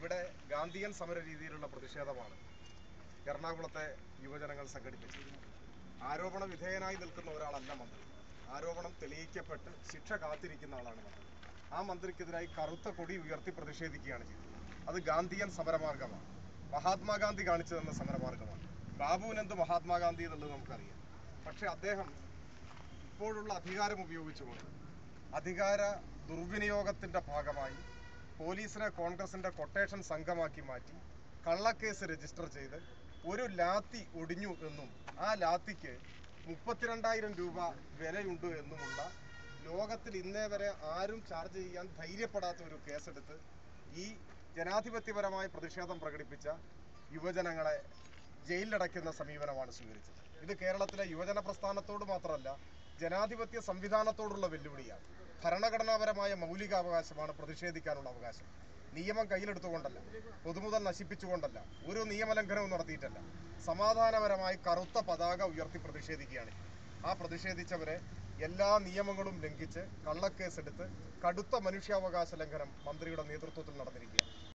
ഇവിടെ ഗാന്ധിയൻ സമര രീതിയിലുള്ള പ്രതിഷേധമാണ് എറണാകുളത്തെ യുവജനങ്ങൾ സംഘടിപ്പിച്ചത്. ആരോപണ വിധേയനായി നിൽക്കുന്ന ഒരാളല്ല മന്ത്രി. ആരോപണം തെളിയിക്കപ്പെട്ട് ശിക്ഷ കാത്തിരിക്കുന്ന ആളാണ് മന്ത്രി. ആ മന്ത്രിക്കെതിരായി കറുത്ത കൊടി ഉയർത്തി പ്രതിഷേധിക്കുകയാണ് ചെയ്തത്. അത് ഗാന്ധിയൻ സമരമാർഗമാണ്. മഹാത്മാഗാന്ധി കാണിച്ചു തന്ന സമരമാർഗമാണ്. ബാബുവിനെന്ത് മഹാത്മാഗാന്ധി എന്നുള്ളത് നമുക്കറിയാം. പക്ഷെ അദ്ദേഹം ഇപ്പോഴുള്ള അധികാരം ഉപയോഗിച്ചുകൊണ്ട് അധികാര ദുർവിനിയോഗത്തിന്റെ ഭാഗമായി പോലീസിനെ കോൺഗ്രസിന്റെ കൊട്ടേഷൻ സംഘമാക്കി മാറ്റി കള്ളക്കേസ് രജിസ്റ്റർ ചെയ്ത് ഒരു ലാത്തി ഒടിഞ്ഞു എന്നും ആ ലാത്തിക്ക് മുപ്പത്തിരണ്ടായിരം രൂപ വിലയുണ്ട് എന്നുമുള്ള ലോകത്തിൽ ഇന്നേ വരെ ആരും ചാർജ് ചെയ്യാൻ ധൈര്യപ്പെടാത്ത ഒരു കേസെടുത്ത് ഈ ജനാധിപത്യപരമായ പ്രതിഷേധം പ്രകടിപ്പിച്ച യുവജനങ്ങളെ ജയിലിലടയ്ക്കുന്ന സമീപനമാണ് സ്വീകരിച്ചത്. ഇത് കേരളത്തിലെ യുവജന പ്രസ്ഥാനത്തോട് മാത്രമല്ല ജനാധിപത്യ സംവിധാനത്തോടുള്ള വെല്ലുവിളിയാണ്. ഭരണഘടനാപരമായ മൗലികാവകാശമാണ് പ്രതിഷേധിക്കാനുള്ള അവകാശം. നിയമം കയ്യിലെടുത്തുകൊണ്ടല്ല പൊതുമുതൽ നശിപ്പിച്ചുകൊണ്ടല്ല ഒരു നിയമലംഘനവും നടത്തിയിട്ടല്ല. സമാധാനപരമായി കറുത്ത പതാക ഉയർത്തി പ്രതിഷേധിക്കുകയാണ്. ആ പ്രതിഷേധിച്ചവരെ എല്ലാ നിയമങ്ങളും ലംഘിച്ച് കള്ളക്കേസെടുത്ത് കടുത്ത മനുഷ്യാവകാശ ലംഘനം മന്ത്രിയുടെ നേതൃത്വത്തിൽ നടന്നിരിക്കുകയാണ്.